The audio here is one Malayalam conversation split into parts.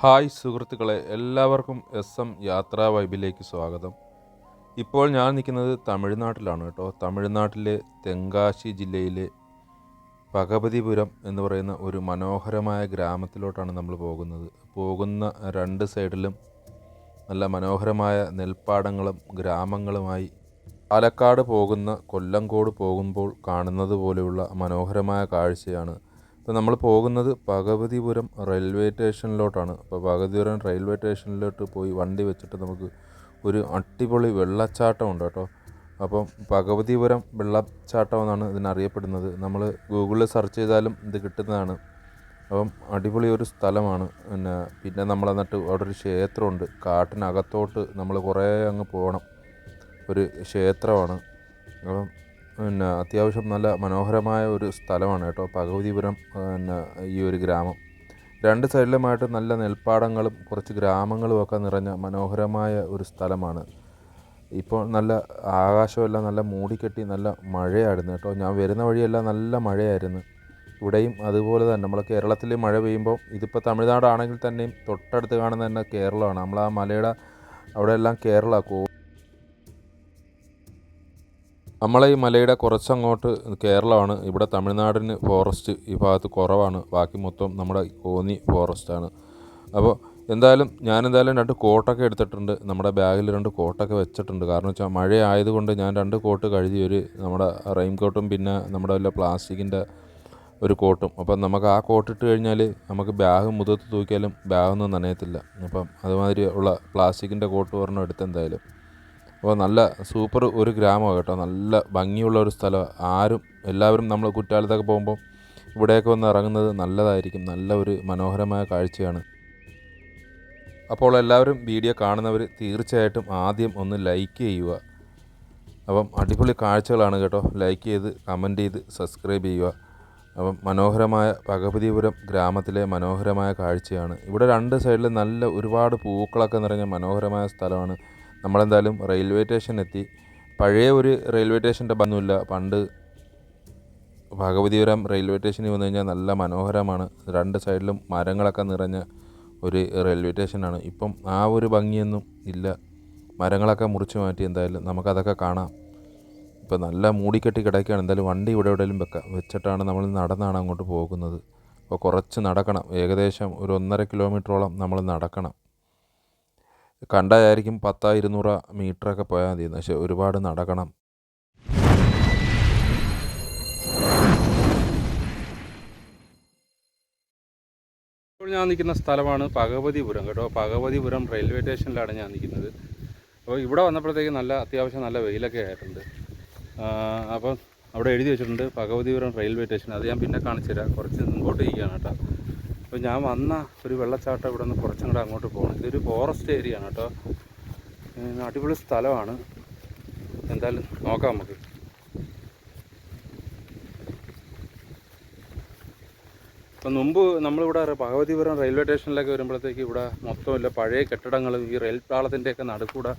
ഹായ് സുഹൃത്തുക്കളെ എല്ലാവർക്കും എസ് എം യാത്രാ വൈബിലേക്ക് സ്വാഗതം. ഇപ്പോൾ ഞാൻ നിൽക്കുന്നത് തമിഴ്നാട്ടിലാണ് കേട്ടോ. തമിഴ്നാട്ടിലെ തെങ്കാശി ജില്ലയിലെ ഭഗവതിപുരം എന്ന് പറയുന്ന ഒരു മനോഹരമായ ഗ്രാമത്തിലോട്ടാണ് നമ്മൾ പോകുന്നത്. പോകുന്ന രണ്ട് സൈഡിലും നല്ല മനോഹരമായ നെൽപ്പാടങ്ങളും ഗ്രാമങ്ങളുമായി പാലക്കാട് പോകുന്ന കൊല്ലങ്കോട് പോകുമ്പോൾ കാണുന്നത് പോലെയുള്ള മനോഹരമായ കാഴ്ചയാണ് ഇപ്പോൾ നമ്മൾ പോകുന്നത് ഭഗവതിപുരം റെയിൽവേ സ്റ്റേഷനിലോട്ടാണ്. അപ്പോൾ ഭഗവതിപുരം റെയിൽവേ സ്റ്റേഷനിലോട്ട് പോയി വണ്ടി വെച്ചിട്ട് നമുക്ക് ഒരു അടിപൊളി വെള്ളച്ചാട്ടം ഉണ്ട് കേട്ടോ. അപ്പം ഭഗവതിപുരം വെള്ളച്ചാട്ടം എന്നാണ് ഇതിനറിയപ്പെടുന്നത് നമ്മൾ ഗൂഗിളിൽ സെർച്ച് ചെയ്താലും ഇത് കിട്ടുന്നതാണ്. അപ്പം അടിപൊളി ഒരു സ്ഥലമാണ്. പിന്നെ പിന്നെ നമ്മൾ എന്നിട്ട് അവിടെ ഒരു ക്ഷേത്രമുണ്ട്. കാട്ടിനകത്തോട്ട് നമ്മൾ കുറേ അങ്ങ് പോകണം. ഒരു ക്ഷേത്രമാണ്. അപ്പം പിന്നെ അത്യാവശ്യം നല്ല മനോഹരമായ ഒരു സ്ഥലമാണ് കേട്ടോ ഭഗവതിപുരം പിന്നെ ഈ ഒരു ഗ്രാമം. രണ്ട് സൈഡിലുമായിട്ട് നല്ല നെൽപ്പാടങ്ങളും കുറച്ച് ഗ്രാമങ്ങളും ഒക്കെ നിറഞ്ഞ മനോഹരമായ ഒരു സ്ഥലമാണ്. ഇപ്പോൾ നല്ല ആകാശമെല്ലാം നല്ല മൂടിക്കെട്ടി നല്ല മഴയായിരുന്നു കേട്ടോ. ഞാൻ വരുന്ന വഴിയെല്ലാം നല്ല മഴയായിരുന്നു. ഇവിടെയും അതുപോലെ തന്നെ നമ്മൾ കേരളത്തിൽ മഴ പെയ്യുമ്പോൾ ഇതിപ്പോൾ തമിഴ്നാടാണെങ്കിൽ തന്നെയും തൊട്ടടുത്ത് കാണുന്ന തന്നെ കേരളമാണ്. നമ്മൾ ആ മലയുടെ അവിടെ എല്ലാം കേരള കോ നമ്മളെ ഈ മലയുടെ കുറച്ചങ്ങോട്ട് കേരളമാണ്. ഇവിടെ തമിഴ്നാടിന് ഫോറസ്റ്റ് ഈ ഭാഗത്ത് കുറവാണ്. ബാക്കി മൊത്തം നമ്മുടെ കോന്നി ഫോറസ്റ്റാണ് അപ്പോൾ എന്തായാലും ഞാൻ എന്തായാലും രണ്ട് കോട്ടൊക്കെ എടുത്തിട്ടുണ്ട്. നമ്മുടെ ബാഗിൽ രണ്ട് കോട്ടൊക്കെ വെച്ചിട്ടുണ്ട്. കാരണം വെച്ചാൽ മഴ ആയതുകൊണ്ട് ഞാൻ രണ്ട് കോട്ട് കഴുകി ഒരു നമ്മുടെ റെയിൻ കോട്ടും പിന്നെ നമ്മുടെ വല്ല പ്ലാസ്റ്റിക്കിന്റെ ഒരു കോട്ടും. അപ്പം നമുക്ക് ആ കോട്ട് ഇട്ട് കഴിഞ്ഞാൽ നമുക്ക് ബാഗ് മുതത്ത് തൂക്കിയാലും ബാഗൊന്നും നനയത്തില്ല. അപ്പം അതുമാതിരി ഉള്ള പ്ലാസ്റ്റിക്കിന്റെ കോട്ട് ഒരെണ്ണം എടുത്ത് എന്തായാലും. അപ്പോൾ നല്ല സൂപ്പർ ഒരു ഗ്രാമമാണ് കേട്ടോ. നല്ല ഭംഗിയുള്ള ഒരു സ്ഥലം. ആരും എല്ലാവരും നമ്മൾ കുറ്റാലത്തൊക്കെ പോകുമ്പോൾ ഇവിടെയൊക്കെ വന്ന് ഇറങ്ങുന്നത് നല്ലതായിരിക്കും. നല്ല ഒരു മനോഹരമായ കാഴ്ചയാണ്. അപ്പോൾ എല്ലാവരും വീഡിയോ കാണുന്നവർ തീർച്ചയായിട്ടും ആദ്യം ഒന്ന് ലൈക്ക് ചെയ്യുക. അപ്പം അടിപൊളി കാഴ്ചകളാണ് കേട്ടോ. ലൈക്ക് ചെയ്ത് കമന്റ് ചെയ്ത് സബ്സ്ക്രൈബ് ചെയ്യുക. അപ്പം മനോഹരമായ ഭഗവതിപുരം ഗ്രാമത്തിലെ മനോഹരമായ കാഴ്ചയാണ്. ഇവിടെ രണ്ട് സൈഡിൽ നല്ല ഒരുപാട് പൂക്കളൊക്കെ നിറഞ്ഞ മനോഹരമായ സ്ഥലമാണ്. നമ്മളെന്തായാലും റെയിൽവേ സ്റ്റേഷൻ എത്തി. പഴയ ഒരു റെയിൽവേ സ്റ്റേഷന്റെ ബന്ധമില്ല പണ്ട് ഭഗവതിപുരം റെയിൽവേ സ്റ്റേഷനിൽ വന്നു കഴിഞ്ഞാൽ നല്ല മനോഹരമാണ്. രണ്ട് സൈഡിലും മരങ്ങളൊക്കെ നിറഞ്ഞ ഒരു റെയിൽവേ സ്റ്റേഷനാണ് ഇപ്പം ആ ഒരു ഭംഗിയൊന്നും ഇല്ല. മരങ്ങളൊക്കെ മുറിച്ച് മാറ്റി എന്തായാലും നമുക്കതൊക്കെ കാണാം. ഇപ്പം നല്ല മൂടിക്കെട്ടി കിടക്കുകയാണ്. എന്തായാലും വണ്ടി ഇവിടെ എവിടെയെങ്കിലും വെക്കാം വെച്ചിട്ടാണ് നമ്മൾ നടന്നാണ് അങ്ങോട്ട് പോകുന്നത്. അപ്പോൾ കുറച്ച് നടക്കണം. ഏകദേശം ഒരു ഒന്നര കിലോമീറ്ററോളം നമ്മൾ നടക്കണം. കണ്ടായിരിക്കും പത്താ ഇരുന്നൂറ് മീറ്ററൊക്കെ പോയാൽ മതി. പക്ഷെ ഒരുപാട് നടക്കണം. ഇപ്പോൾ ഞാൻ നിൽക്കുന്ന സ്ഥലമാണ് ഭഗവതിപുരം കേട്ടോ. ഭഗവതിപുരം റെയിൽവേ സ്റ്റേഷനിലാണ് ഞാൻ നിൽക്കുന്നത്. അപ്പോൾ ഇവിടെ വന്നപ്പോഴത്തേക്ക് നല്ല അത്യാവശ്യം നല്ല വെയിലൊക്കെ ആയിട്ടുണ്ട്. അപ്പം അവിടെ എഴുതി വെച്ചിട്ടുണ്ട് ഭഗവതിപുരം റെയിൽവേ സ്റ്റേഷൻ. അത് ഞാൻ പിന്നെ കാണിച്ചു തരാം കുറച്ച് മുമ്പോട്ട് ഇരിക്കുകയാണ് കേട്ടോ. അപ്പോൾ ഞാൻ വന്ന ഒരു വെള്ളച്ചാട്ടം ഇവിടെ നിന്ന് കുറച്ചും കൂടെ അങ്ങോട്ട് പോകണം. ഇതൊരു ഫോറസ്റ്റ് ഏരിയ ആണ് കേട്ടോ. അടിപൊളി സ്ഥലമാണ്. എന്തായാലും നോക്കാം നമുക്ക്. അപ്പം മുമ്പ് നമ്മളിവിടെ ഭഗവതിപുരം റെയിൽവേ സ്റ്റേഷനിലൊക്കെ വരുമ്പോഴത്തേക്ക് ഇവിടെ മൊത്തമില്ല പഴയ കെട്ടിടങ്ങളും ഈ റെയിൽ പാളത്തിന്റെയൊക്കെ നടുക്കൂടെ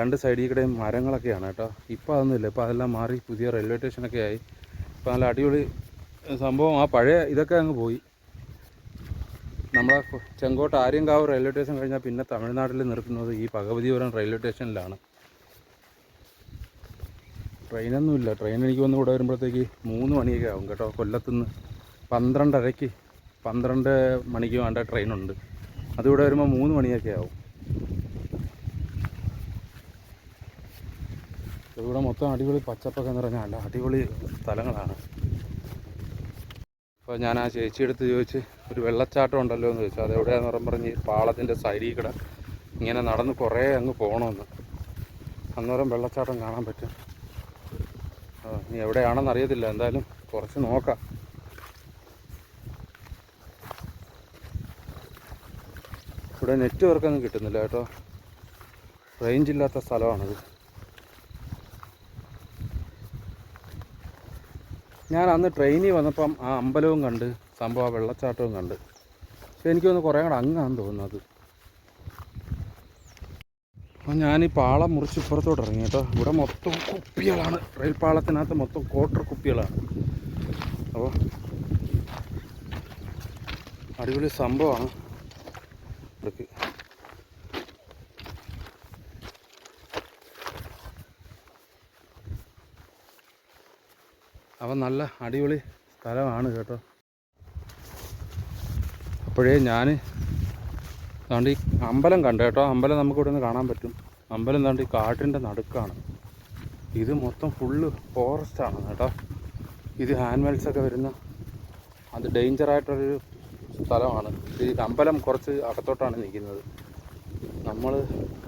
രണ്ട് സൈഡിൽ കൂടെയും മരങ്ങളൊക്കെയാണ് കേട്ടോ. ഇപ്പോൾ അതൊന്നുമില്ല ഇപ്പോൾ അതെല്ലാം മാറി പുതിയ റെയിൽവേ സ്റ്റേഷനൊക്കെ ആയി. ഇപ്പോൾ നല്ല അടിപൊളി സംഭവം. ആ പഴയ ഇതൊക്കെ അങ്ങ് പോയി. നമ്മളെ ചെങ്കോട്ട ആര്യങ്കാവ് റെയിൽവേ സ്റ്റേഷൻ കഴിഞ്ഞാൽ പിന്നെ തമിഴ്നാട്ടിൽ നിർത്തുന്നത് ഈ ഭഗവതിപുരം റെയിൽവേ സ്റ്റേഷനിലാണ് ട്രെയിനൊന്നുമില്ല. ട്രെയിൻ എനിക്ക് വന്ന് ഇവിടെ വരുമ്പോഴത്തേക്ക് മൂന്ന് മണിയൊക്കെ ആവും കേട്ടോ കൊല്ലത്തുനിന്ന്. പന്ത്രണ്ടരയ്ക്ക് പന്ത്രണ്ട് മണിക്ക് വേണ്ട ട്രെയിനുണ്ട്. അതിവിടെ വരുമ്പോൾ മൂന്ന് മണിയൊക്കെ ആവും. ഇവിടെ മൊത്തം അടിപൊളി പച്ചപ്പൊക്കെ നിറഞ്ഞ അല്ല അടിപൊളി സ്ഥലങ്ങളാണ്. അപ്പോൾ ഞാൻ ആ ചേച്ചിയെടുത്ത് ചോദിച്ച് ഒരു വെള്ളച്ചാട്ടം ഉണ്ടല്ലോ എന്ന് ചോദിച്ചു. അതെവിടെയാന്ന് എവിടെയാന്ന് പറഞ്ഞ് പാളത്തിന്റെ സൈഡിൽ കൂടെ ഇങ്ങനെ നടന്ന് കുറേ അങ്ങ് പോകണമെന്ന് അന്നേരം വെള്ളച്ചാട്ടം കാണാൻ പറ്റും. ഇനി എവിടെയാണെന്ന് അറിയത്തില്ല. എന്തായാലും കുറച്ച് നോക്കാം. ഇവിടെ നെറ്റ്വർക്കൊന്നും കിട്ടുന്നില്ല കേട്ടോ. റേഞ്ച് ഇല്ലാത്ത സ്ഥലമാണിത്. ഞാൻ അന്ന് ട്രെയിനിൽ വന്നപ്പം ആ അമ്പലവും കണ്ട് സംഭവം ആ വെള്ളച്ചാട്ടവും കണ്ട്. പക്ഷെ എനിക്കൊന്ന് കുറേ കൂടെ അങ്ങാന്ന് തോന്നുന്നത് അപ്പം ഞാൻ ഈ പാളം മുറിച്ച് ഇപ്പുറത്തോട്ട് ഇറങ്ങി കേട്ടോ. ഇവിടെ മൊത്തം കുപ്പികളാണ്. റെയിൽ പാളത്തിനകത്ത് മൊത്തം ക്വാർട്ടർ കുപ്പികളാണ്. അപ്പോൾ അടിപൊളി സംഭവമാണ്. ഇവിടേക്ക് അപ്പം നല്ല അടിപൊളി സ്ഥലമാണ് കേട്ടോ. അപ്പോഴേ ഞാൻ അതുകൊണ്ട് ഈ അമ്പലം കണ്ടു കേട്ടോ. അമ്പലം നമുക്ക് ഇവിടെ നിന്ന് കാണാൻ പറ്റും. അമ്പലം എന്താണ്ട് ഈ കാട്ടിന്റെ നടുക്കാണ്. ഇത് മൊത്തം ഫുള്ള് ഫോറസ്റ്റാണ് കേട്ടോ. ഇത് ആനിമൽസ് ഒക്കെ വരുന്ന അത് ഡേഞ്ചർ ആയിട്ടൊരു സ്ഥലമാണ്. ഈ അമ്പലം കുറച്ച് അകത്തോട്ടാണ് നിൽക്കുന്നത്. നമ്മൾ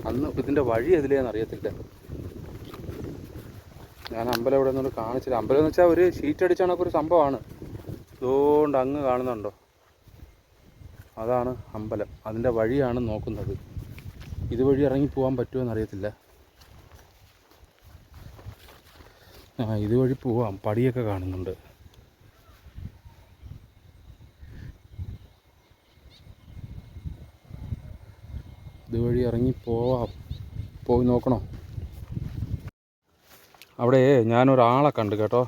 അന്ന് ഇതിന്റെ വഴി എതിലേന്ന് അറിയത്തില്ല. ഞാൻ അമ്പലം ഇവിടെ നിന്നോട് കാണിച്ചില്ല. അമ്പലം എന്ന് വെച്ചാൽ ഒരു ഷീറ്റ് അടിച്ചാണൊക്കെ ഒരു സംഭവമാണ്. ഇതുകൊണ്ട് അങ്ങ് കാണുന്നുണ്ടോ? അതാണ് അമ്പലം. അതിന്റെ വഴിയാണ് നോക്കുന്നത്. ഇതുവഴി ഇറങ്ങി പോകാൻ പറ്റുമോ എന്നറിയത്തില്ല. ആ ഇതുവഴി പോവാം. പടിയൊക്കെ കാണുന്നുണ്ട്. ഇതുവഴി ഇറങ്ങി പോവാം. പോയി നോക്കണോ? അവിടെ ഞാനൊരാളെ കണ്ടു കേട്ടോ.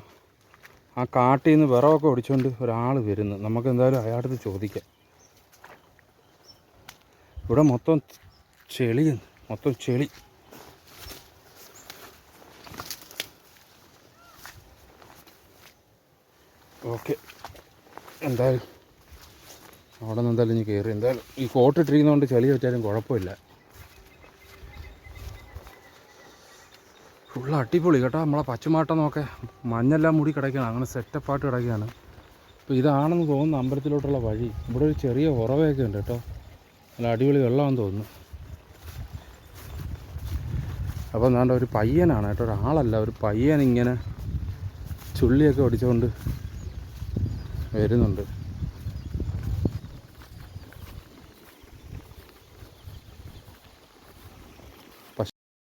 ആ കാട്ടിൽ നിന്ന് വിറവൊക്കെ ഒടിച്ചുകൊണ്ട് ഒരാൾ വരുന്നു. നമുക്ക് എന്തായാലും അയാളുടെ ചോദിക്കാം. ഇവിടെ മൊത്തം ചെളി മൊത്തം ചെളി. ഓക്കെ. എന്തായാലും അവിടെ നിന്ന് എന്തായാലും ഇനി കയറി എന്തായാലും ഈ കോട്ടിട്ടിരിക്കുന്നതുകൊണ്ട് ചെളി വെച്ചാലും കുഴപ്പമില്ല. ഫുൾ അടിപൊളി കേട്ടോ. നമ്മളെ പച്ചമാട്ടം നോക്കെ. മഞ്ഞെല്ലാം മൂടി കിടക്കുകയാണ്. അങ്ങനെ സെറ്റപ്പായിട്ട് കിടക്കുകയാണ്. അപ്പോൾ ഇതാണെന്ന് തോന്നുന്നു അമ്പലത്തിലോട്ടുള്ള വഴി. ഇവിടെ ഒരു ചെറിയ ഉറവയൊക്കെ ഉണ്ട് കേട്ടോ. നല്ല അടിപൊളി വെള്ളമാണെന്ന് തോന്നുന്നു. അപ്പോൾ എന്താണ്ട് ഒരു പയ്യനാണ് കേട്ടോ. ഒരാളല്ല. ഒരു പയ്യൻ ഇങ്ങനെ ചുള്ളിയൊക്കെ ഒടിച്ചുകൊണ്ട് വരുന്നുണ്ട്.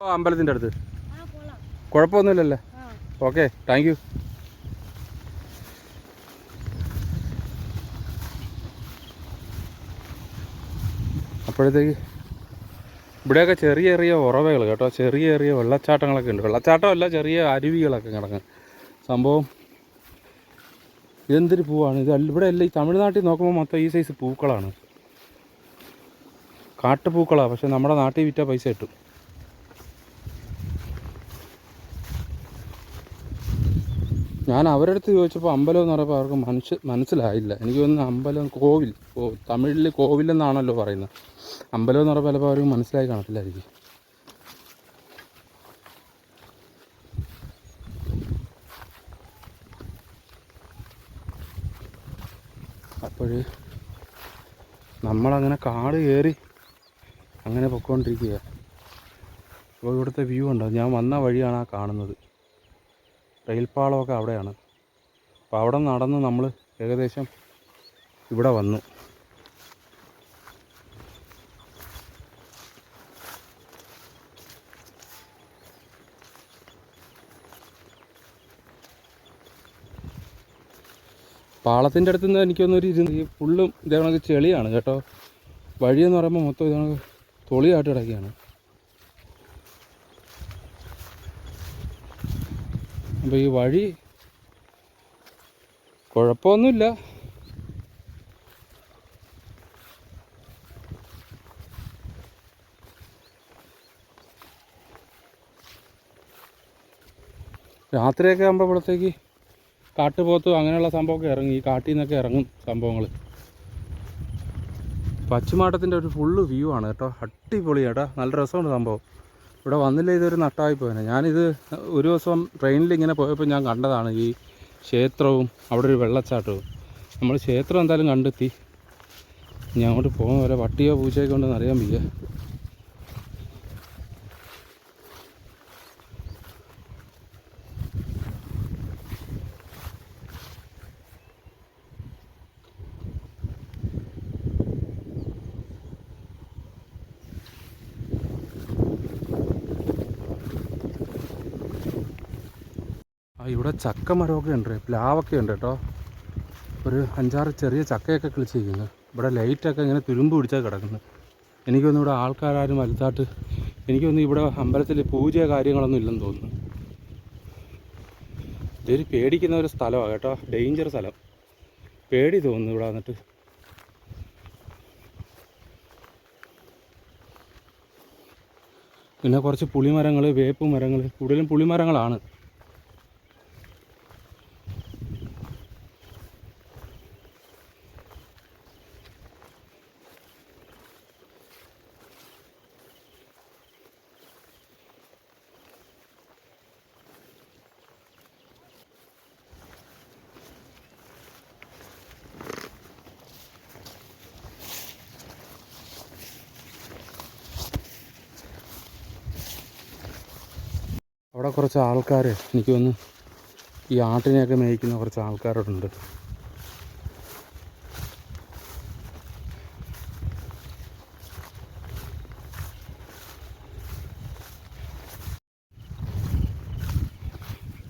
അമ്പലത്തിന്റെ അടുത്ത്. കുഴപ്പമൊന്നുമില്ലല്ലേ? ഓക്കെ താങ്ക് യു അപ്പോഴത്തേക്ക് ഇവിടെയൊക്കെ ചെറിയ ചെറിയ ഉറവകൾ കേട്ടോ ചെറിയ ചെറിയ വെള്ളച്ചാട്ടങ്ങളൊക്കെ ഉണ്ട്. വെള്ളച്ചാട്ടമല്ല ചെറിയ അരുവികളൊക്കെ കിടക്കും. സംഭവം ഇതെന്തൊരു പൂവാണ് ഇത്? ഇവിടെ അല്ല ഈ തമിഴ്നാട്ടിൽ നോക്കുമ്പോൾ മൊത്തം ഈ സൈസ് പൂക്കളാണ്. കാട്ടുപൂക്കളാണ് പക്ഷെ നമ്മുടെ നാട്ടിൽ വിറ്റാൽ പൈസ കിട്ടും. ഞാൻ അവരുടെ അടുത്ത് ചോദിച്ചപ്പോൾ അമ്പലം എന്ന് പറയുമ്പോൾ അവർക്ക് മനസ്സ് മനസ്സിലായില്ല. എനിക്ക് തോന്നുന്നു അമ്പലം കോവിൽ തമിഴിൽ കോവിൽ എന്നാണല്ലോ പറയുന്നത്. അമ്പലം എന്ന് പറയുമ്പോൾ ചിലപ്പോൾ അവർക്ക് മനസ്സിലായി കാണത്തില്ലായിരിക്കും. അപ്പോഴേ നമ്മളങ്ങനെ കാട് കയറി അങ്ങനെ പൊക്കോണ്ടിരിക്കുക അപ്പോൾ ഇവിടുത്തെ വ്യൂ ഉണ്ടോ ഞാൻ വന്ന വഴിയാണ് ആ കാണുന്നത്. റെയിൽ പാളമൊക്കെ അവിടെയാണ്. അപ്പോൾ അവിടെ നടന്ന് നമ്മൾ ഏകദേശം ഇവിടെ വന്നു. പാളത്തിന്റെ അടുത്ത് നിന്ന് എനിക്കൊന്നൊരു ഇരുന്ന് ഈ ഫുള്ളും ഇതേ കണക്ക് ചെളിയാണ് കേട്ടോ. വഴിയെന്ന് പറയുമ്പോൾ മൊത്തം ഇതേ കണക്ക് തൊളിയായിട്ട് കിടക്കുകയാണ്. അപ്പോൾ ഈ വഴി കുഴപ്പമൊന്നുമില്ല. രാത്രിയൊക്കെ ആകുമ്പോഴത്തേക്ക് കാട്ടുപോത്ത് അങ്ങനെയുള്ള സംഭവമൊക്കെ ഇറങ്ങി ഈ കാട്ടിൽ നിന്നൊക്കെ ഇറങ്ങും സംഭവങ്ങൾ പശ്ചിമാട്ടത്തിന്റെ ഒരു ഫുള്ള് വ്യൂ ആണ് കേട്ടോ. അടിപൊളിയാട്ടോ നല്ല രസമുണ്ട് സംഭവം. ഇവിടെ വന്നില്ല ഇതൊരു നട്ടായി പോയനെ. ഞാനിത് ഒരു ദിവസം ട്രെയിനിൽ ഇങ്ങനെ പോയപ്പോൾ ഞാൻ കണ്ടതാണ് ഈ ക്ഷേത്രവും അവിടെ ഒരു വെള്ളച്ചാട്ടവും. നമ്മൾ ക്ഷേത്രം എന്തായാലും കണ്ടെത്തി. ഞാൻ അങ്ങോട്ട് പോകുന്ന വരെ പട്ടിയോ പൂച്ചയൊക്കെ ഉണ്ടെന്ന് അറിയാൻ വയ്യ. ഇവിടെ ചക്ക മരമൊക്കെ ഉണ്ട് പ്ലാവൊക്കെ ഉണ്ട് കേട്ടോ. ഒരു അഞ്ചാറ് ചെറിയ ചക്കയൊക്കെ കിളിച്ചിരിക്കുന്നത് ഇവിടെ ലൈറ്റൊക്കെ ഇങ്ങനെ തുരുമ്പ് പിടിച്ചാൽ കിടക്കുന്നത്. എനിക്കൊന്നും ഇവിടെ ആൾക്കാരും വലുതായിട്ട് എനിക്കൊന്നും ഇവിടെ അമ്പലത്തിൽ പൂജ കാര്യങ്ങളൊന്നും ഇല്ലെന്ന് തോന്നുന്നു. ഇതൊരു പേടിക്കുന്ന ഒരു സ്ഥലമാണ് കേട്ടോ ഡേഞ്ചർ സ്ഥലം. പേടി തോന്നുന്നു ഇവിടെ വന്നിട്ട്. പിന്നെ കുറച്ച് പുളിമരങ്ങൾ വേപ്പ് മരങ്ങൾ കൂടുതലും പുളിമരങ്ങളാണ്. കുറച്ച് ആൾക്കാർ എനിക്ക് വന്ന് ഈ ആട്ടിനെയൊക്കെ മേയ്ക്കുന്ന കുറച്ച് ആൾക്കാരോടുണ്ട്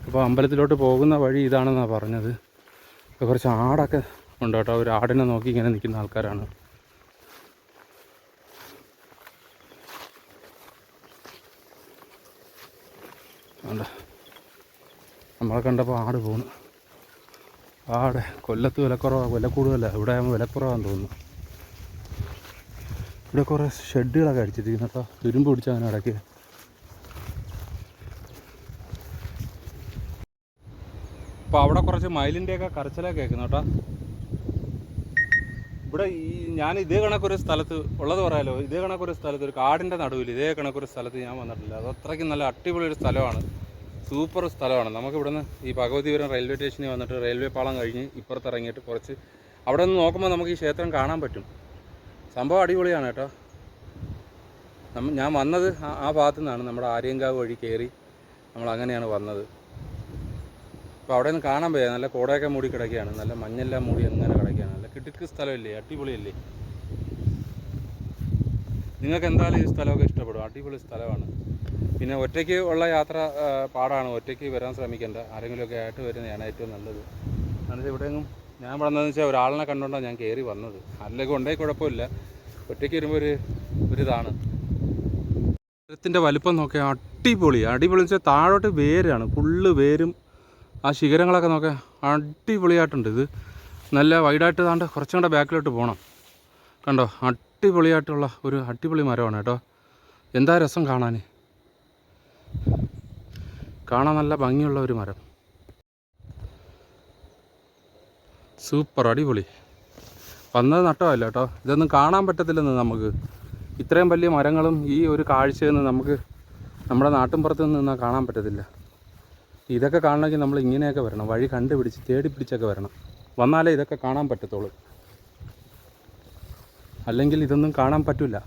അപ്പോൾ അമ്പലത്തിലോട്ട് പോകുന്ന വഴി ഇതാണെന്നാണ് പറഞ്ഞത്. കുറച്ച് ആടൊക്കെ ഉണ്ട് കേട്ടോ ഒരു ആടിനെ നോക്കി ഇങ്ങനെ നിൽക്കുന്ന ആൾക്കാരാണ്. നമ്മളെ കണ്ടപ്പോൾ ആട് പോണു. ആട് കൊല്ലത്ത് വിലക്കുറവാണ് വില കൂടുതലല്ല ഇവിടെ ആകുമ്പോൾ വിലക്കുറവാന്ന് തോന്നുന്നു. ഇവിടെ കുറേ ഷെഡുകളൊക്കെ അടിച്ചിരിക്കുന്നു കേട്ടോ. തുരുമ്പ് പിടിച്ചങ്ങനെ ഇടയ്ക്ക് അപ്പോൾ അവിടെ കുറച്ച് മയിലിന്റെയൊക്കെ കരച്ചിലൊക്കെ കേൾക്കുന്നു കേട്ടോ. ഇവിടെ ഈ ഞാൻ ഇതേ കണക്കൊരു സ്ഥലത്ത് ഉള്ളത് പറയാലോ ഇതേ കണക്കൊരു സ്ഥലത്ത് ഒരു കാടിന്റെ നടുവിൽ ഇതേ കണക്കൊരു സ്ഥലത്ത് ഞാൻ വന്നിട്ടില്ല. അത് അത്രയ്ക്ക് നല്ല അടിപൊളി ഒരു സ്ഥലമാണ്. സൂപ്പർ സ്ഥലമാണ്. നമുക്ക് ഇവിടുന്ന് ഈ ഭഗവതിപുരം റെയിൽവേ സ്റ്റേഷനിൽ വന്നിട്ട് റെയിൽവേ പാളം കഴിഞ്ഞ് ഇപ്പുറത്ത് ഇറങ്ങിയിട്ട് കുറച്ച് അവിടെ നിന്ന് നോക്കുമ്പോൾ നമുക്ക് ഈ ക്ഷേത്രം കാണാൻ പറ്റും. സംഭവം അടിപൊളിയാണ് കേട്ടോ. ഞാൻ വന്നത് ആ- ഭാഗത്തു നിന്നാണ്. നമ്മുടെ ആര്യങ്കാവ് വഴി കയറി നമ്മൾ അങ്ങനെയാണ് വന്നത്. അപ്പോൾ അവിടെ നിന്ന് കാണാൻ പോയാൽ നല്ല കോടയൊക്കെ മൂടി കിടക്കുകയാണ്. നല്ല മഞ്ഞെല്ലാം മൂടി അങ്ങനെ കിടക്കുകയാണ്. നല്ല കിടുക്ക് സ്ഥലമല്ലേ? അടിപൊളിയല്ലേ? നിങ്ങൾക്ക് എന്തായാലും ഈ സ്ഥലമൊക്കെ ഇഷ്ടപ്പെടും. അടിപൊളി സ്ഥലമാണ്. പിന്നെ ഒറ്റയ്ക്ക് ഉള്ള യാത്ര പാടാണ്. ഒറ്റയ്ക്ക് വരാൻ ശ്രമിക്കേണ്ട. ആരെങ്കിലുമൊക്കെ ആയിട്ട് വരുന്നതാണ് ഏറ്റവും നല്ലത്. കാരണം ഇവിടെയെങ്കിലും ഞാൻ പറഞ്ഞതെന്ന് വെച്ചാൽ ഒരാളിനെ കണ്ടുകൊണ്ടാണ് ഞാൻ കയറി വന്നത്. അല്ലെങ്കിൽ ഉണ്ടെങ്കിൽ കുഴപ്പമില്ല. ഒറ്റയ്ക്ക് വരുമ്പോൾ ഒരു ഒരിതാണ്. മരത്തിന്റെ വലുപ്പം നോക്കിയാൽ അടിപൊളി. അടിപൊളി എന്ന് വെച്ചാൽ താഴോട്ട് വേരാണ്. ഫുള്ള് വേരും. ആ ശിഖരങ്ങളൊക്കെ നോക്കിയാൽ അടിപൊളിയായിട്ടുണ്ട്. ഇത് നല്ല വൈഡായിട്ട് താണ്ട് കുറച്ചും കൂടെ ബാക്കിലോട്ട് പോകണം കണ്ടോ? അടിപൊളിയായിട്ടുള്ള ഒരു അടിപൊളി മരമാണ് കേട്ടോ. എന്താ രസം കാണാൻ കാണാൻ നല്ല ഭംഗിയുള്ള ഒരു മരം. സൂപ്പർ അടിപൊളി. വന്നത് നട്ടമല്ല കേട്ടോ. ഇതൊന്നും കാണാൻ പറ്റത്തില്ലെന്ന് നമുക്ക്. ഇത്രയും വലിയ മരങ്ങളും ഈ ഒരു കാഴ്ചയിൽ നിന്ന് നമുക്ക് നമ്മുടെ നാട്ടിൻപുറത്ത് നിന്നാൽ കാണാൻ പറ്റത്തില്ല. ഇതൊക്കെ കാണണമെങ്കിൽ നമ്മൾ ഇങ്ങനെയൊക്കെ വരണം. വഴി കണ്ടുപിടിച്ച് തേടി പിടിച്ചൊക്കെ വരണം. വന്നാലേ ഇതൊക്കെ കാണാൻ പറ്റത്തുള്ളൂ. അല്ലെങ്കിൽ ഇതൊന്നും കാണാൻ പറ്റില്ല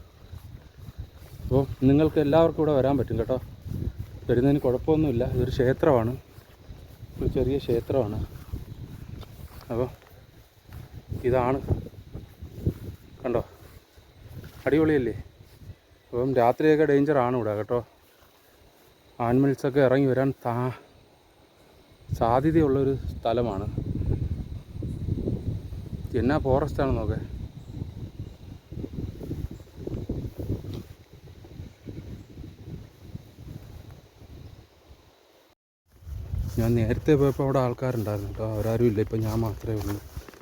അപ്പോൾ നിങ്ങൾക്ക് എല്ലാവർക്കും ഇവിടെ വരാൻ പറ്റും കേട്ടോ. വരുന്നതിന് കുഴപ്പമൊന്നുമില്ല. ഇതൊരു ക്ഷേത്രമാണ്. ഒരു ചെറിയ ക്ഷേത്രമാണ്. അപ്പോൾ ഇതാണ്. കണ്ടോ? അടിപൊളിയല്ലേ? അപ്പം രാത്രിയൊക്കെ ഡേഞ്ചറാണ് ഇവിടെ കേട്ടോ. ആനിമൽസൊക്കെ ഇറങ്ങി വരാൻ താ സാധ്യതയുള്ളൊരു സ്ഥലമാണ്. എന്നാ ഫോറസ്റ്റാണ് നോക്കേ. ഞാൻ നേരത്തെ പോയപ്പോൾ അവിടെ ആൾക്കാരുണ്ടായിരുന്നു കേട്ടോ. അവരാരും ഇല്ല. ഇപ്പം ഞാൻ മാത്രമേ ഉള്ളൂ.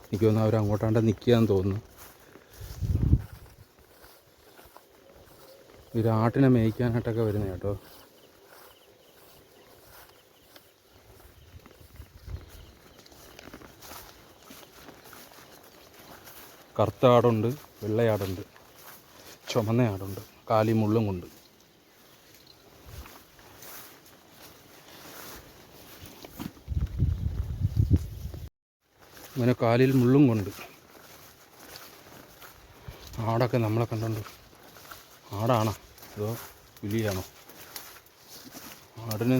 എനിക്ക് തോന്നുന്നു അവർ അങ്ങോട്ടാണ്ട് നിൽക്കുകയെന്ന് തോന്നുന്നു. ഒരു ആട്ടിനെ മേയ്ക്കാനായിട്ടൊക്കെ വരുന്നത് കേട്ടോ. കറുത്ത ആടുണ്ട് വെള്ളയാടുണ്ട് ചുമന്ന ആടുണ്ട് കാലി മുള്ളും കൊണ്ട് അങ്ങനെ കാലിൽ മുള്ളും കൊണ്ട്. ആടൊക്കെ നമ്മളെ കണ്ടുണ്ട്. ആടാണോ? അതോ പുലിയാണോ ആടിന്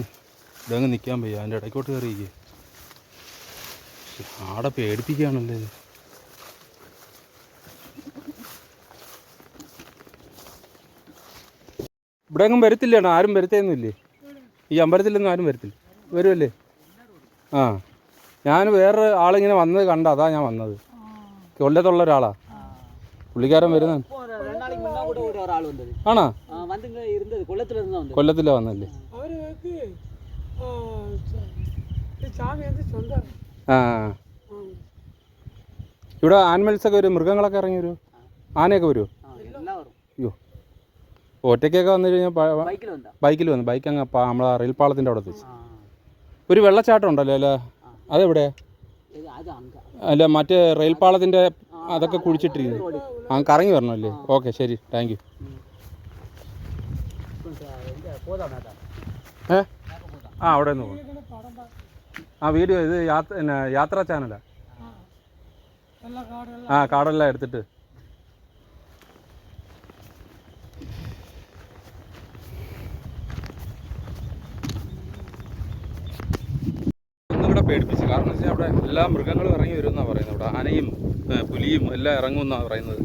ഇതങ്ങ് നിൽക്കാൻ വയ്യ. അതിന്റെ ഇടയ്ക്കോട്ട് കയറിയിരിക്കുക ആടെ പേടിപ്പിക്കുകയാണല്ലേ ഇത്. ഇവിടെ എങ്ങും വരത്തില്ലേണോ ആരും വരത്തേന്നില്ലേ ഈ അമ്പലത്തിലൊന്നും ആരും വരത്തില്ല. വരുമല്ലേ ആ. ഞാൻ വേറൊരു ആളിങ്ങനെ വന്നത് കണ്ട അതാ ഞാൻ വന്നത്. കൊല്ലത്തുള്ള ഒരാളാ. പുള്ളിക്കാരൻ വരുന്ന ആണോ? കൊല്ലത്തില വന്നല്ലേ ആ ഇവിടെ ആനിമൽസ് ഒക്കെ വരും. മൃഗങ്ങളൊക്കെ ഇറങ്ങി വരും. ആനയൊക്കെ വരുമോ അയ്യോ. ഒറ്റയ്ക്കൊക്കെ വന്നു കഴിഞ്ഞാൽ ബൈക്കിൽ വന്നു. ബൈക്ക് അങ്ങ് നമ്മളെ റെയിൽ പാളത്തിന്റെ അവിടെ വെച്ച്. ഒരു വെള്ളച്ചാട്ടം ഉണ്ടല്ലോ അല്ലേ? അതെവിടെ? അല്ല മറ്റേ റെയിൽ പാളത്തിന്റെ അതൊക്കെ കുഴിച്ചിട്ടിരുന്നു ആ കറങ്ങി വരണമല്ലേ? ഓക്കെ ശരി. താങ്ക് യു ഏ? ആ അവിടെ നിന്ന് പോകും. ആ വീഡിയോ ഇത് യാത്ര യാത്രാ ചാനലാ ആ കാടെല്ലാം എടുത്തിട്ട്. പേടിപ്പിച്ചു. കാരണം വെച്ചാൽ അവിടെ എല്ലാ മൃഗങ്ങളും ഇറങ്ങി വരുമെന്നാണ് പറയുന്നത്. അവിടെ ആനയും പുലിയും എല്ലാം ഇറങ്ങും എന്നാണ് പറയുന്നത്.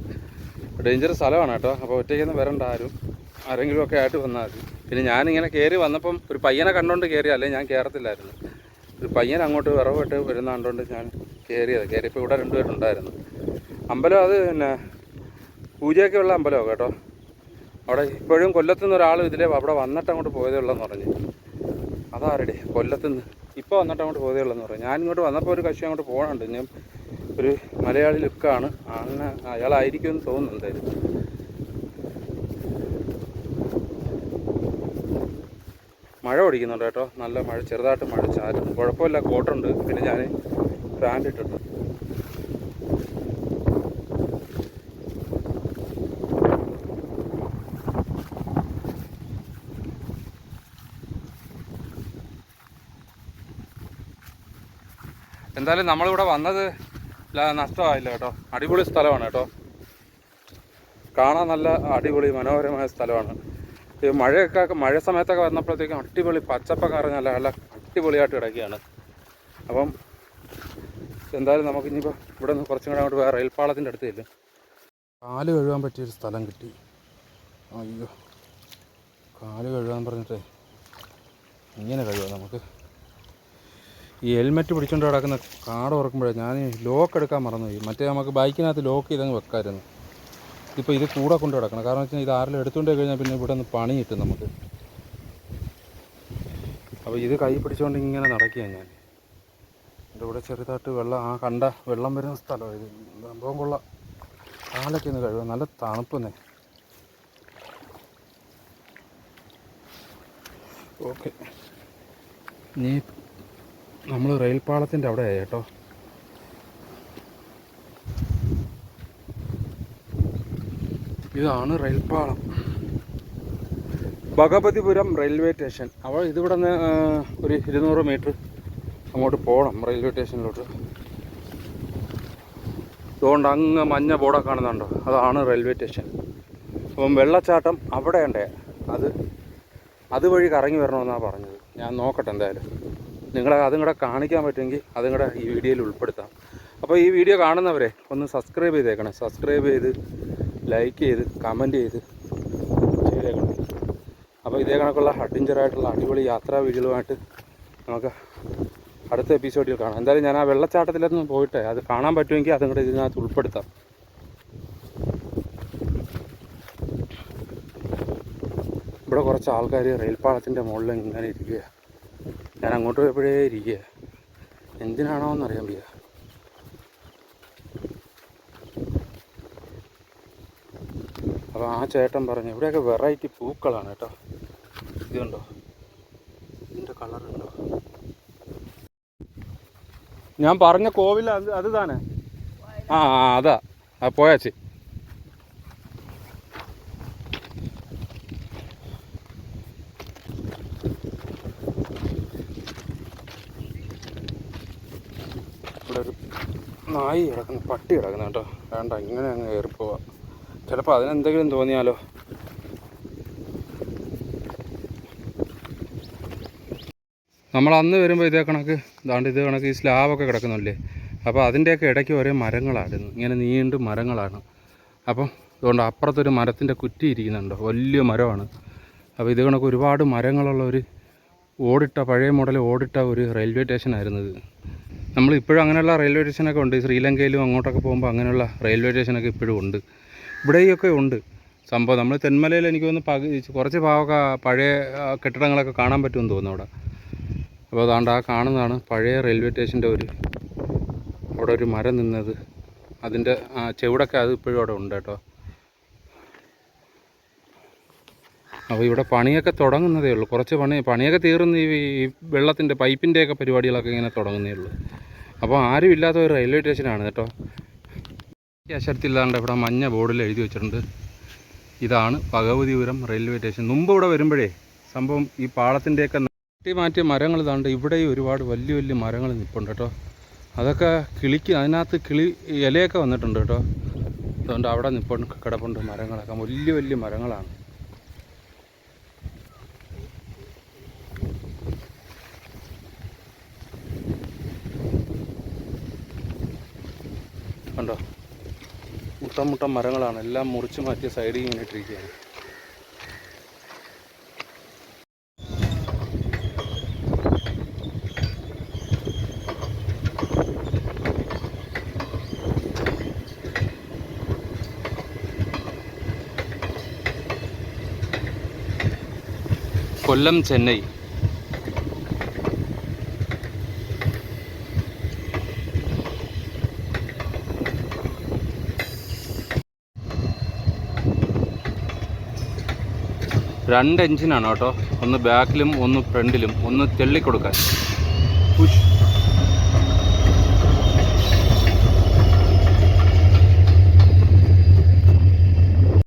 ഡേഞ്ചറസ് സ്ഥലമാണ് കേട്ടോ. അപ്പോൾ ഒറ്റയ്ക്കൊന്നും വരണ്ട ആരും. ആരെങ്കിലും ഒക്കെ ആയിട്ട് വന്നാൽ മതി. പിന്നെ ഞാനിങ്ങനെ കയറി വന്നപ്പം ഒരു പയ്യനെ കണ്ടുകൊണ്ട് കയറി അല്ലേ ഞാൻ കയറത്തില്ലായിരുന്നു ഒരു പയ്യൻ അങ്ങോട്ട് വിറവിട്ട് വരുന്ന കണ്ടുകൊണ്ട് ഞാൻ കയറിയത് കയറിയപ്പോൾ ഇവിടെ രണ്ടുപേരുണ്ടായിരുന്നു അമ്പലം അത് പിന്നെ പൂജയൊക്കെ ഉള്ള അമ്പലമാണ് കേട്ടോ. അവിടെ ഇപ്പോഴും കൊല്ലത്തുനിന്ന് ഒരാൾ ഇതിലെ അവിടെ വന്നിട്ട് അങ്ങോട്ട് പോയതേ ഉള്ളെന്ന് പറഞ്ഞു. അതാരടി? കൊല്ലത്തുനിന്ന്. ഇപ്പോൾ വന്നിട്ട് അങ്ങോട്ട് പോകുകയുള്ളെന്ന് പറയും. ഞാൻ ഇങ്ങോട്ട് വന്നപ്പോൾ ഒരു കക്ഷി അങ്ങോട്ട് പോകണുണ്ട് ഞാൻ ഒരു മലയാളി ലുക്കാണ്. ആളിനെ അയാളായിരിക്കും എന്ന് തോന്നുന്നു എന്തായാലും. മഴ ഓടിക്കുന്നുണ്ട് കേട്ടോ. നല്ല മഴ ചെറുതായിട്ട് മഴ ചാരുന്നു കുഴപ്പമില്ല കോട്ടുണ്ട്. പിന്നെ ഞാൻ പാന്റ് ഇട്ടിട്ടുണ്ട്. എന്തായാലും നമ്മളിവിടെ വന്നത് നഷ്ടമായില്ല കേട്ടോ. അടിപൊളി സ്ഥലമാണ് കേട്ടോ. കാണാൻ നല്ല അടിപൊളി മനോഹരമായ സ്ഥലമാണ്. ഈ മഴയൊക്കെ മഴ സമയത്തൊക്കെ വന്നപ്പോഴത്തേക്കും അടിപൊളി പച്ചപ്പൊക്കെ അറിഞ്ഞാൽ നല്ല അടിപൊളിയായിട്ട് കിടക്കുകയാണ്. അപ്പം എന്തായാലും നമുക്ക് ഇനിയിപ്പോൾ ഇവിടെ നിന്ന് കുറച്ചും കൂടെ അങ്ങോട്ട് വേറെ റെയിൽപാളത്തിന്റെ അടുത്ത് ചെല്ലും. കാൽ കഴുകാൻ പറ്റിയൊരു സ്ഥലം കിട്ടി. അയ്യോ. കാൽ കഴുകാൻ പറഞ്ഞിട്ടേ ഇങ്ങനെ കഴുകാം നമുക്ക്. ഈ ഹെൽമെറ്റ് പിടിച്ചുകൊണ്ട് കിടക്കുന്ന കാട് ഉറക്കുമ്പോഴേ ഞാൻ ലോക്ക് എടുക്കാൻ മറന്നുപോയി മറ്റേ നമുക്ക് ബൈക്കിനകത്ത് ലോക്ക് ചെയ്തങ്ങ് വെക്കാമായിരുന്നു ഇപ്പോൾ ഇത് കൂടെ കൊണ്ട് കിടക്കണം കാരണം വെച്ചാൽ ഇത് ആരെങ്കിലും എടുത്തുകൊണ്ട് കഴിഞ്ഞാൽ പിന്നെ ഇവിടെ നിന്ന് പണി കിട്ടും നമുക്ക്. അപ്പോൾ ഇത് കൈ പിടിച്ചുകൊണ്ട് ഇങ്ങനെ നടക്കുകയാണ് ഞാൻ. എന്റെ ഇവിടെ ചെറുതായിട്ട് വെള്ളം ആ കണ്ട വെള്ളം വരുന്ന സ്ഥലമാണ് ഇത്. സംഭവം കൊള്ളാം. കാലൊക്കെ ഒന്ന് കഴുകാം നല്ല തണുപ്പെന്നേ. ഓക്കെ. നീ നമ്മൾ റെയിൽ പാളത്തിന്റെ അവിടെ കേട്ടോ. ഇതാണ് റെയിൽ പാളം ഭഗവതിപുരം റെയിൽവേ സ്റ്റേഷൻ. അവൾ ഇതിവിടെ നിന്ന് ഒരു ഇരുന്നൂറ് മീറ്റർ അങ്ങോട്ട് പോകണം റെയിൽവേ സ്റ്റേഷനിലോട്ട്. അതുകൊണ്ട് അങ്ങ് മഞ്ഞ ബോർഡൊക്കെ കാണുന്നുണ്ടോ? അതാണ് റെയിൽവേ സ്റ്റേഷൻ. അപ്പം വെള്ളച്ചാട്ടം അവിടെ ഉണ്ടേ അത് അതുവഴി കറങ്ങി വരണമെന്നാണ് പറഞ്ഞത്. ഞാൻ നോക്കട്ടെ എന്തായാലും. നിങ്ങളെ അതും കൂടെ കാണിക്കാൻ പറ്റുമെങ്കിൽ അതും കൂടെ ഈ വീഡിയോയിൽ ഉൾപ്പെടുത്താം. അപ്പോൾ ഈ വീഡിയോ കാണുന്നവരെ ഒന്ന് സബ്സ്ക്രൈബ് ചെയ്തേക്കണം. സബ്സ്ക്രൈബ് ചെയ്ത് ലൈക്ക് ചെയ്ത് കമന്റ് ചെയ്ത് ചെയ്തേക്കണം. അപ്പോൾ ഇതേ കണക്കുള്ള അഡ്വഞ്ചറായിട്ടുള്ള അടിപൊളി യാത്രാ വീഡിയോകളുമായിട്ട് നമുക്ക് അടുത്ത എപ്പിസോഡിൽ കാണാം. എന്തായാലും ഞാൻ ആ വെള്ളച്ചാട്ടത്തിലൊന്നും പോയിട്ടേ. അത് കാണാൻ പറ്റുമെങ്കിൽ അതും കൂടെ ഇതിനകത്ത് ഉൾപ്പെടുത്താം. ഇവിടെ കുറച്ച് ആൾക്കാർ റെയിൽപ്പാളത്തിന്റെ മുകളിൽ ഇങ്ങനെ ഇരിക്കുക ഞാൻ അങ്ങോട്ട് പോയപ്പോഴേ ഇരിക്കുക എന്തിനാണോ എന്നറിയാൻ വയ്യ. അപ്പോൾ ആ ചേട്ടൻ പറഞ്ഞു ഇവിടെയൊക്കെ വെറൈറ്റി പൂക്കളാണ് കേട്ടോ. ഇതുണ്ടോ ഇതിന്റെ കളറുണ്ടോ ഞാൻ പറഞ്ഞ കോവിൽ അത് അത് ആ അതാ. ആ പോയാച്ചി ഇവിടെ ഒരു നായി കിടക്കുന്നു പട്ടി കിടക്കുന്നു കേട്ടോ. വേണ്ട ഇങ്ങനെ അങ്ങ് കയറി പോവാം ചിലപ്പോൾ അതിനെന്തെങ്കിലും തോന്നിയാലോ. നമ്മൾ അന്ന് വരുമ്പോൾ ഇതേ കണക്ക് ദാണ്ട് ഇതേ കണക്ക് ഈ സ്ലാബൊക്കെ കിടക്കുന്നില്ലേ അപ്പോൾ അതിന്റെയൊക്കെ ഇടയ്ക്ക് ഒരേ മരങ്ങളായിരുന്നു. ഇങ്ങനെ നീണ്ട് മരങ്ങളാണ്. അപ്പം അതുകൊണ്ട് അപ്പുറത്തൊരു മരത്തിന്റെ കുറ്റി ഇരിക്കുന്നുണ്ടോ. വലിയ മരമാണ്. അപ്പോൾ ഇത് കണക്ക് ഒരുപാട് മരങ്ങളുള്ള ഒരു ഓടിട്ട പഴയ മോഡൽ ഓടിട്ട ഒരു റെയിൽവേ സ്റ്റേഷനായിരുന്നു ഇത് നമ്മൾ ഇപ്പോഴും അങ്ങനെയുള്ള റെയിൽവേ സ്റ്റേഷനൊക്കെ ഉണ്ട്. ശ്രീലങ്കയിലും അങ്ങോട്ടൊക്കെ പോകുമ്പോൾ അങ്ങനെയുള്ള റെയിൽവേ സ്റ്റേഷനൊക്കെ ഇപ്പോഴും ഉണ്ട്. ഇവിടെയൊക്കെ ഉണ്ട്. സംഭവം നമ്മൾ തെന്മലയിൽ എനിക്ക് തോന്നുന്നു പകു കുറച്ച് ഭാഗമൊക്കെ പഴയ കെട്ടിടങ്ങളൊക്കെ കാണാൻ പറ്റുമെന്ന് തോന്നുന്നു അവിടെ. അപ്പോൾ അതാണ്ട് ആ കാണുന്നതാണ് പഴയ റെയിൽവേ സ്റ്റേഷന്റെ ഒരു അവിടെ ഒരു മരം നിന്നത്. അതിന്റെ ചെവിടൊക്കെ അത് ഇപ്പോഴും അവിടെ ഉണ്ട് കേട്ടോ. അപ്പോൾ ഇവിടെ പണിയൊക്കെ തുടങ്ങുന്നതേ ഉള്ളൂ. കുറച്ച് പണി പണിയൊക്കെ തീർന്ന് ഈ വെള്ളത്തിന്റെ പൈപ്പിന്റെയൊക്കെ പരിപാടികളൊക്കെ ഇങ്ങനെ തുടങ്ങുന്നേ ഉള്ളൂ. അപ്പോൾ ആരും ഇല്ലാത്ത ഒരു റെയിൽവേ സ്റ്റേഷനാണ് കേട്ടോ. ഈ അക്ഷരത്തില്ലാണ്ട് ഇവിടെ മഞ്ഞ ബോർഡിൽ എഴുതി വെച്ചിട്ടുണ്ട്. ഇതാണ് ഭഗവതിപുരം റെയിൽവേ സ്റ്റേഷൻ. മുമ്പ് ഇവിടെ വരുമ്പോഴേ സംഭവം ഈ പാളത്തിന്റെയൊക്കെ മാറ്റി മാറ്റിയ മരങ്ങൾ ഇതാണ്ട് ഇവിടെയും ഒരുപാട് വലിയ വലിയ മരങ്ങൾ നിൽപ്പുണ്ട് കേട്ടോ. അതൊക്കെ കിളിക്ക് അതിനകത്ത് കിളി ഇലയൊക്കെ വന്നിട്ടുണ്ട് കേട്ടോ. അതുകൊണ്ട് അവിടെ നിൽപ്പുണ്ട് കിടപ്പുണ്ട് മരങ്ങളൊക്കെ. വലിയ വലിയ മരങ്ങളാണ്. കണ്ടോ? മുട്ടം മുട്ടം മരങ്ങളാണ്. എല്ലാം മുറിച്ച് മാറ്റിയ സൈഡിൽ ഇങ്ങനെ ഇട്ടിരിക്കുകയാണ്. കൊല്ലം ചെന്നൈ. രണ്ട് എഞ്ചിനാണ് കേട്ടോ ഒന്ന് ബാക്കിലും ഒന്ന് ഫ്രണ്ടിലും ഒന്ന് തെള്ളിക്കൊടുക്കാൻ. പുഷ്